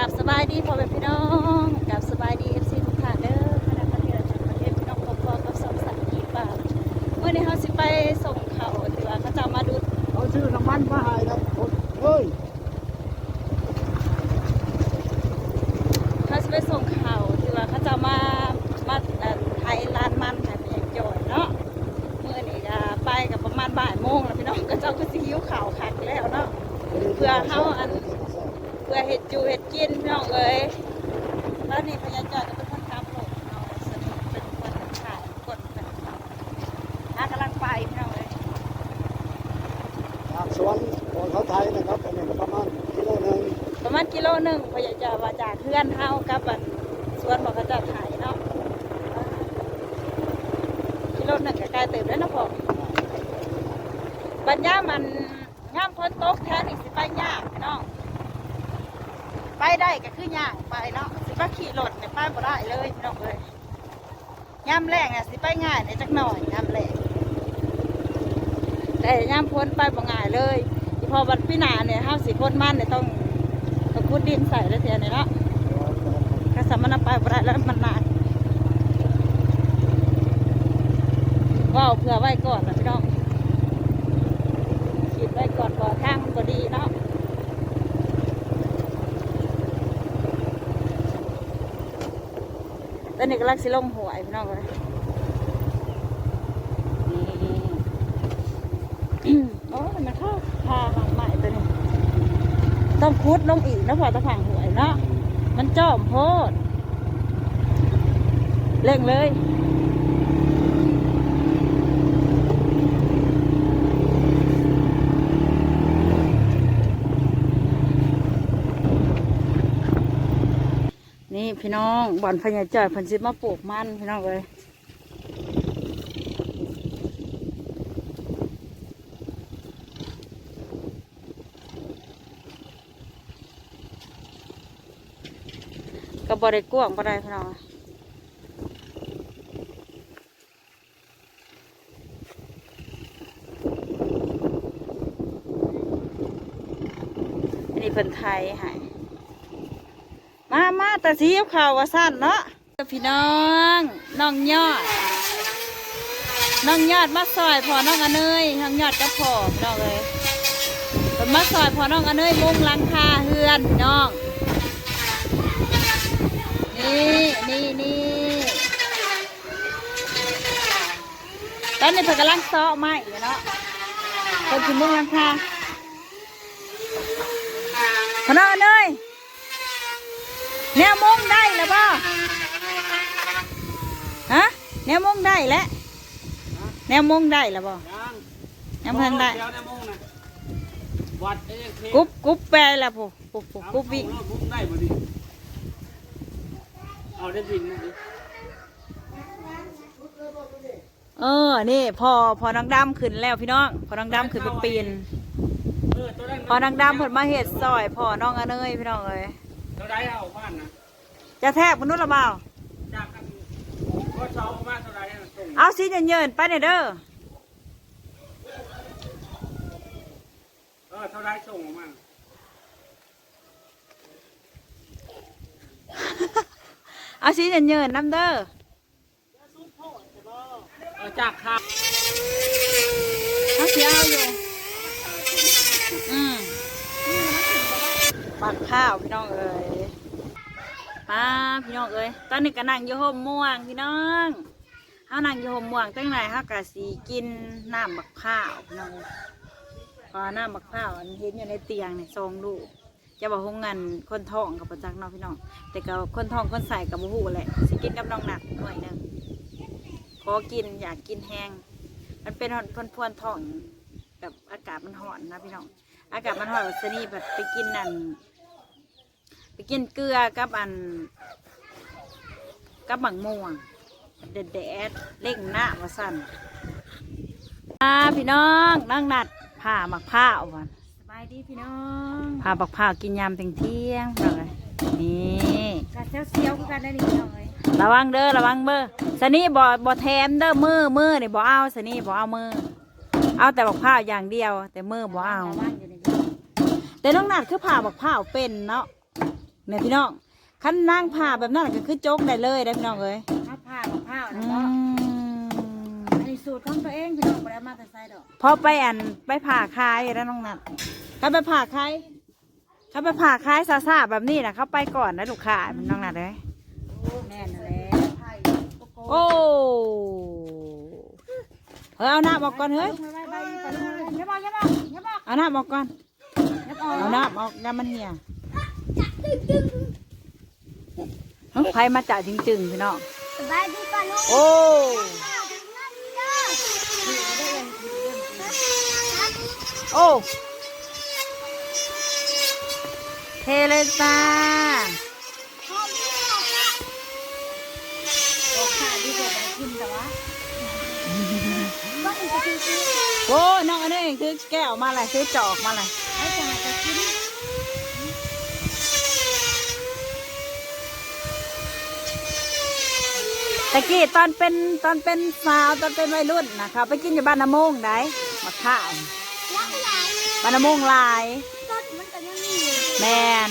กับสบายดีพ่อแม่พี่น้องกับสบายดีเอฟซีทุกท่านเด้อคณะประเทศชนประเทศพี่น้องพบกับสองสัตว์กีบาทเมื่อนี้เขาสิไปส่งเขาที่ว่าเขาจะมาดูเขาชื่อน้ำมันมาให้นะคนเฮ้ยเขาสิไปส่งเขาที่ว่าเขาจะมามาเอ่อไทยร้านมันให้เป็นอย่างจอยเนาะเมื่อนี้ก็ไปกับประมาณบ่ายโมงแล้วพี่น้องก็เจ้าก็สิหิวข่าวคักแล้วเนาะเพื่อเขาอันเพื่อเห็ดจูเห็ดกินพี่น้องเอ้ยบ้านนี้พญาจอยก็เป็นคนขับรถเอาสนุกเป็นคนขายกดแบบน่ากำลังไปพี่น้องเอ้ยจากสวนของเขาไทยนะครับอันนี้ก็ประมาณกิโลหนึงประมาณกิโลหนึ่งพญาจอยว่าจากเพื่อนเฮากับอันสวนบอกเขาจะขายเนาะกิโลหนึ่งก็ใกล้เติมแล้วนะพ่อปัญญามันย่ามพ้นตกแท้นี่สิไปยากพี่น้อง ไปได้ก็คือยากไปเนาะสิว่าขี่รถเนี่ยไปบ่ได้เลยพี่น้องเอ้ยย่ำแรงอะสิไปง่ายในจักหน่อยย่ำแรงแต่ย่ำพ้นไปบ่ง่ายเลยพอวันพี่นาเนี่ยห้าสิพ้นมันเนี่ยต้องต้องขุดดินใส่แล้วเทียเนี่ยเนาะถ้าสามารถไปบ่ได้แล้วมันหนักว่าเผื่อไว้ก่อนนะพี่น้องคิดไว้ก่อนก่อนทางก็ดีเนาะตอนนี้ กำลังสิลงหวยพี่น้องเลยนี่โอ้ยมันเข้าพาหางใหม่ตัวนี้ต้องคุดลงอีกนะพอตะผังหวยเนาะมันจอมโพดเร่งเลย พี่น้องบ่อนพญาจ่อยเพันซิมาปลูกมันพี่น้องเลยก็บริกวงบ่ได้พี่น้องอันนี้เพิ่นไทยห้มาาแต่สีขาวว่าสั้นเนาะพี่น้องน้องยอดน้องยอดมาซอยพอน้องอเนยน้องยอดก็พอพี่น้องเลยเพิ่นมาซอยพอน้องอเนยมุงหลังคาเฮือนพี่น้องนี่นี่นี่ตอนนี้เพิ่นกำลังซ้อไม้อยู่เนาะเพิ่นคือมุ่งหลังคาพอน้องอเนย แนวมุ่งได้แล้วป่ฮะแนวมุ่งได้แล้วแนวมุ่งได้แล้วป่ยังยังเพิ่นได้เดี๋ยวนะโมงนะวัดเองเทกุ๊บกุ๊บแปลแล้วผู้กุ๊บกุ๊บกุ๊บวิ่งเอาพุ่งได้บ่ดิเอาได้บินนะดิเออ นี่พอพอน้องดำขึ้นแล้วพี่น้อง พอน้องดำขึ้นไปปีนเออตัวนั้นพอน้องดำเพิ่นมาเห็ดซอย พอน้องอเนยพี่น้องเอ้ย ตัวใดเอาบ้านนะจะแทกมนุษย์ละเปล่าจากกันก็เช้ามาตัวใดน่ะส่งเอาสิเยินๆไปเนี่ยเด้อเออเท่าไรส่งออกมาเอาสิเยินๆน้ำเด้อเออจากข้าวเอาสิเอาอยู่อืม ปักข้าวพี่น้องเอ้ยป้าพี่น้องเอ้ยตอนนี้ก็นั่งอยู่ห่มม่วงพี่น้องเฮานั่งอยู่ห่มม่วงตั้งไหนเฮากะสีกินน้ำบักข้าวพี่น้องเอ้ยพอน้ำบักข้าวอันเห็นอยู่ในเตียงนี่ซองลูกจะบอกหงเงินคนท้องกับประจักษ์เนาะพี่น้อง แต่ก็คนท้องคนใส่กับบูฮูแหละสิกินกับน้องหนักหน่อยหนึงขอกินอยากกินแห้งมันเป็นพนพวนท้องแบบอากาศมันร้อนนะพี่น้อง อากาศมันร้อนสนี่แบบไปกินนั่น กินเกลือกับอันกับหมังม่วงเด็ดแดดๆเล่งหน้ามาสั่นอ่าพี่น้องนั่งนัดผ่าหมักผ้าววันสบายดีพี่น้องผ่าบักผ้าวกินยามเที่ยงเที่ยงๆเลยนี่กัดเซียวเซียวๆคือกันได้ดีหน่อยระวังเด้อระวังเบอร์สนี่บ่บ่แถมเด้อมือมือนี่บ่เอาสนี่บ่เอามือ เอาแต่บักผ้าวอย่างเดียว แต่มือบ่เอาบ้านอยู่ในแต่น้องนัดคือผ่าบักผ้าวเป็นเนาะ เนี่ยพี่น้องคันนางผ่าแบบนั้นก็คือโจกได้เลยได้อพี่น้องเอ้ยข้าวผ้ากับข้าวอืนะเนาะมอันนี้สูตรของตัวเองพี่น้องบ่ได้เอามาแต่ไสดอกพอไปอันไปผ่าคายแล้วน้องนัดเขาไปผ่าคายเขาไปผ่าคายซาซาแบบนี้นะเขาไปก่อนนะลูกค้าน้องนัดเลยแม่นนั่นแหละโอ้เฮ้ยเอาน้ำออกก่อนเฮ้ยไปไปไปไปอย่าบอกอย่าบอกอย่าบอกเอาน้ำออกก่อนอย่าบอกเอาน้ำออกน้ำมันเหี่ย เอ้าใครมาจ่าจริงๆพี่น้องสบายดีป่ะลูกโอ้โอ้เทเลยจ้าโอ้ค่ะดีกว่าไปกินแต่ว่าก็อีกทีคือโอ้น้องอันนี้คือแก้วมาเลยซื้อจอกมาเลยให้จะมาจะกิน ตะกี้ตอนเป็นตอนเป็นสาวตอนเป็นวัยรุ่นนะคะไปกินอยู่บ้านน้ำมงได้มาข้าวรักหลายบ้านน้ำมงหลายต้นมันก็ยังมีอยู่แมน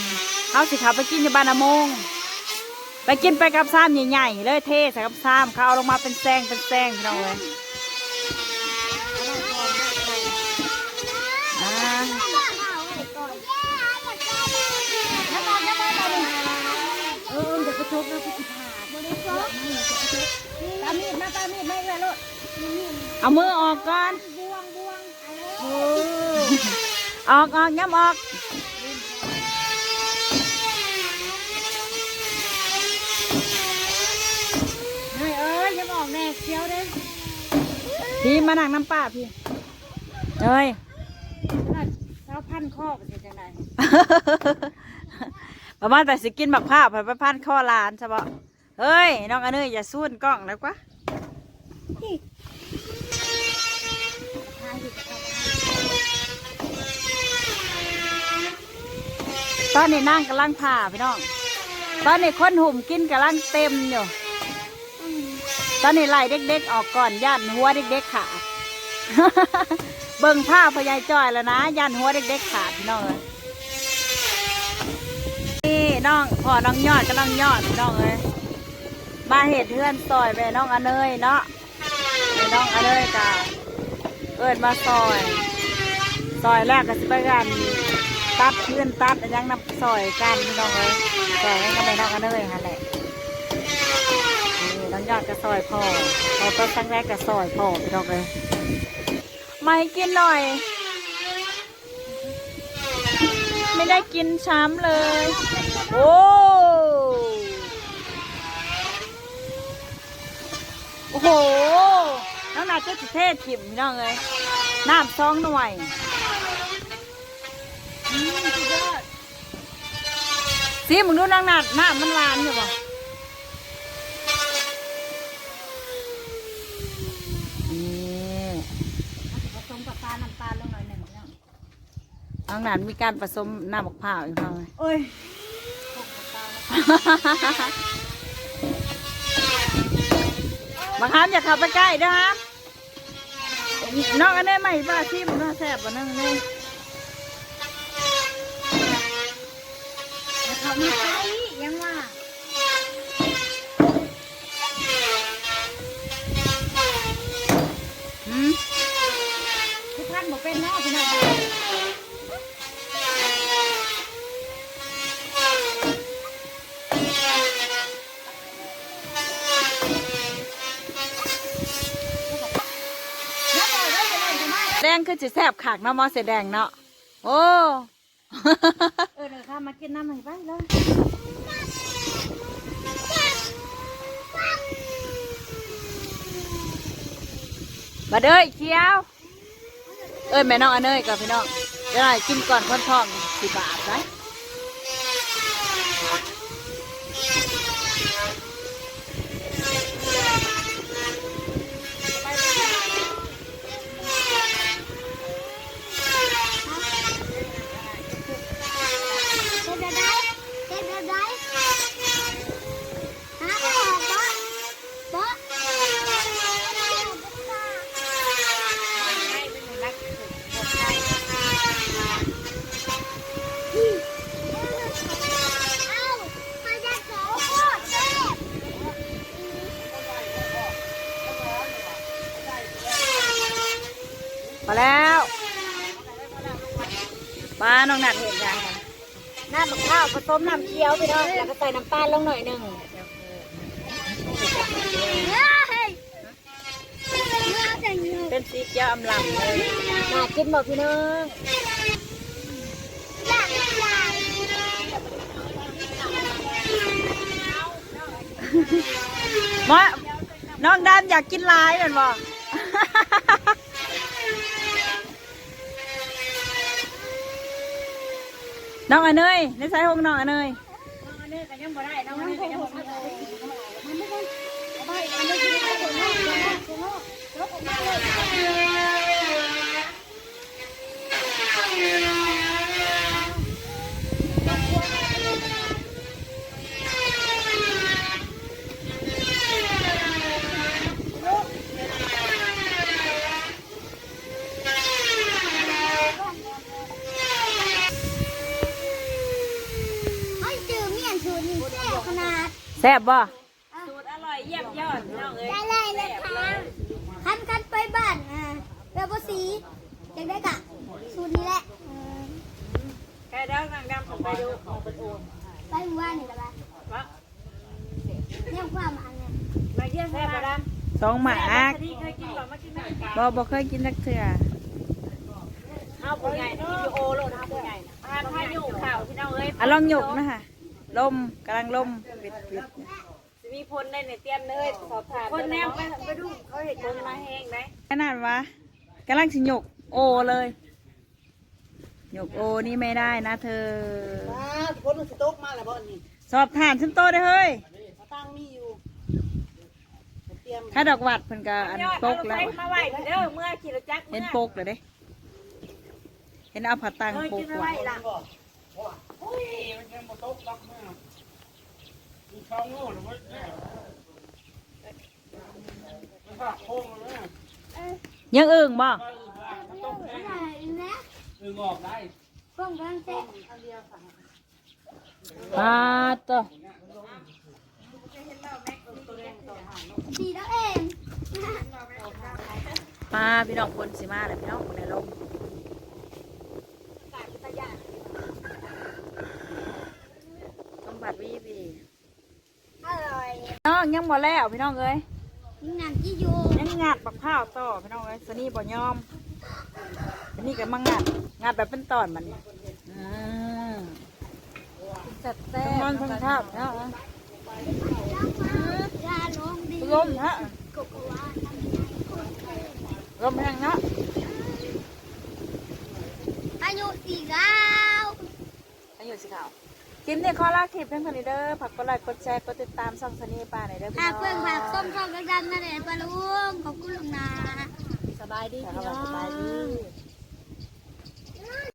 เขาสิเขาไปกินอยู่บ้านน้ำมงไปกินไปกับซ้ำใหญ่ๆเลยเทใส่กับซ้ำเขาเอาลงมาเป็นแซงเป็นแซงพี่น้องเลยอ่าเออเดี๋ยวไปชกนะพี่กิพาบริสุทธิ์ ตามีดมาตามีดไม่เลยลูกเอามือออกก่อนบวงบวงออกออกย้ำออกเฮ้ยเอ้ยอย่าบอกแน่เคี้ยวเด้พี่มานั่งน้ำป้าพี่เอ้ยเท้าพันข้อไปเสร็จจังไดประมาณแต่สิกินบักผ้าวไปไปพันข้อลานใช่ปะ เฮ้ย น้องอันนี้อย่าสู้นกล้องนะกว่าตอนนี้นั่งกำลังผ่าพี่น้อง ตอนนี้คนหุ่มกินกำลังเต็มอยู่ ตอนนี้ไล่เด็กๆออกก่อนย่านหัวเด็กๆขาดเบิ่งผ้าพยายจอยแล้วนะย่านหัวเด็กๆขาดพี่น้องเลยนี่น้องพ่อน้องยอดกำลังยอดพี่น้องเลย เห็ดเพื่อนซอยไปน้องอเนยเนาะไปน้องอเนยกะเอิญมาซอยซอยแรกก็สิไปกันตัดเพื่อนตัดยังนำซอยกันพี่น้องเลยซอยให้กันก็ไปน้องอเนยฮะแหละน้องยอดก็ซอยพ่อพอต้นตั้งแรกก็ซอยพ่อพี่น้องเลยไมาให้กินหน่อย ไม่ได้กินช้ำเลย โอ้ โอ้โห น้องนาจะเทศถิ่มพี่น้องเลยน้ำซองหน่วยสุดยอดสิมึงดูน้องนาน้ำมันหวานอยู่ป่ะนี่ผสมกับปลาน้ำตาลงหน่อยหนึ่งนาะน้องหนานมีการผสมน้ำมะพร้าวอีกหน่อยโอ้ย บางครั้งอย่าเข้าไปใกล้นะครับนอกอันนี้ไม่บ้าชิมน่าแซ่บกว่านั่งนี่เขามีไก่ยังว่า หืม ทุกท่านบอกเป็นเนาะพี่น้อง แด งคือจะแซ่บขากเนาะหมอเสแดงเนาะโอ้ เออเดี๋ยวข้ามากินน้ำหน่อยไปเลยมาเด้ออีเคียว เอ้ยแม่น้องอันเนยกับพี่น้องเดี๋ยวหน่อยกินก่อนคนท้องสิบาทไหม มาแล้วป้าน้องนัดเห็นยังน้ำมะพร้าวผสมน้ำเคี้ยวไปเนาะแล้วก็ใส่น้ำปลาลงหน่อยหนึ่งเป็นสีเขียวอำลำเลยน่ากินบอกพี่น้องมาน้องดามอยากกินลายเหมือนบอก น้องอเนยในสายหงน้องอเนย ให้ ซ่บบ่สูตรอร่อยเยี่ยมยอดน้องเอ้ยได้เลยเลยค่ะคันคันไปบ้านอ่าแบบว่าสีจังได้กะสูตรนี้แหละเออแค่เด้อนางดำผมไปดูของประตูไปหมู่บ้านนี่ละบ้าว่าเนี่ยความอันเนี่ยมาเยี่ยมแซ่บบ่ดำสองหมากบ่บ่เคยกินสักเทื่อเอาผู้ใหญ่นะวิดีโอโลดเอาผู้ใหญ่นะพาพายุข่าวพี่น้องเอ้ยอะลองหยกนะคะ ลมกำลังลมปิดปิดสิมีพลได้ในเตรียมเลยสอบถามคนแนมไปไปดูเขาเห็นคนมาแห้งไหมขนาดวะกำลังสิหยกโอเลยหยกโอนี่ไม่ได้นะเธอคนมันสต๊อกมาแล้วบ่อันนี้สอบฐานฉันโตได้เฮ้ยมาตั้งมีอยู่เตรียมถ้าดอกหวัดเพิ่นก็อันยอดปเอากรถแล้ไฟวมาไหวเด้อเมื่อขี่รถจักรเห็นเมื่อปกเลยเด้เห็นเอาผัดตังเออปกิกนมาไหไว้วล่ะโอ้ยมันยังบ่ตกลักมามีช่องโง่หรือว่าเนี่ยมันฝากโค้งเลยนะยังอึ่งบ่ว่าอื่นว่ามันตกแน่อะไรนะอึ่งออกได้ป้องกันแซ่บปาดตัวสีแล้วเองปลาพี่น้องคนสิมาเลยพี่น้องคนในลมต้องผัดวีบี อร่อย น้อง ยังบ่แล้วพี่น้องเอ้ยนี่งานที่อยู่ยังงัดบักพร้าวต่อพี่น้องเอ้ยสนี่บ่ยอมสนี่ก็มางัดงัดแบบเป็นตอนมันเนี่ยอืมจัดแซ่ทั้งมันทั้งข้าวเนาะยาลงดีลมฮะกบว่าลมแห้งเนาะอายุสี่เก้าอายุสิขาวค ลิปนี้ขอลาคลิปเพียงเท่านี้เด้อฝากกดไลค์กดแชร์กดติดตามช่องสนี่ป้าหน่อยเด้อพี่หาน้องเพื่อนผักส้มช่องดังๆนั่นแหละปลาลุงขอบคุณลุงนา สบายดีพี่น้อง สบายดี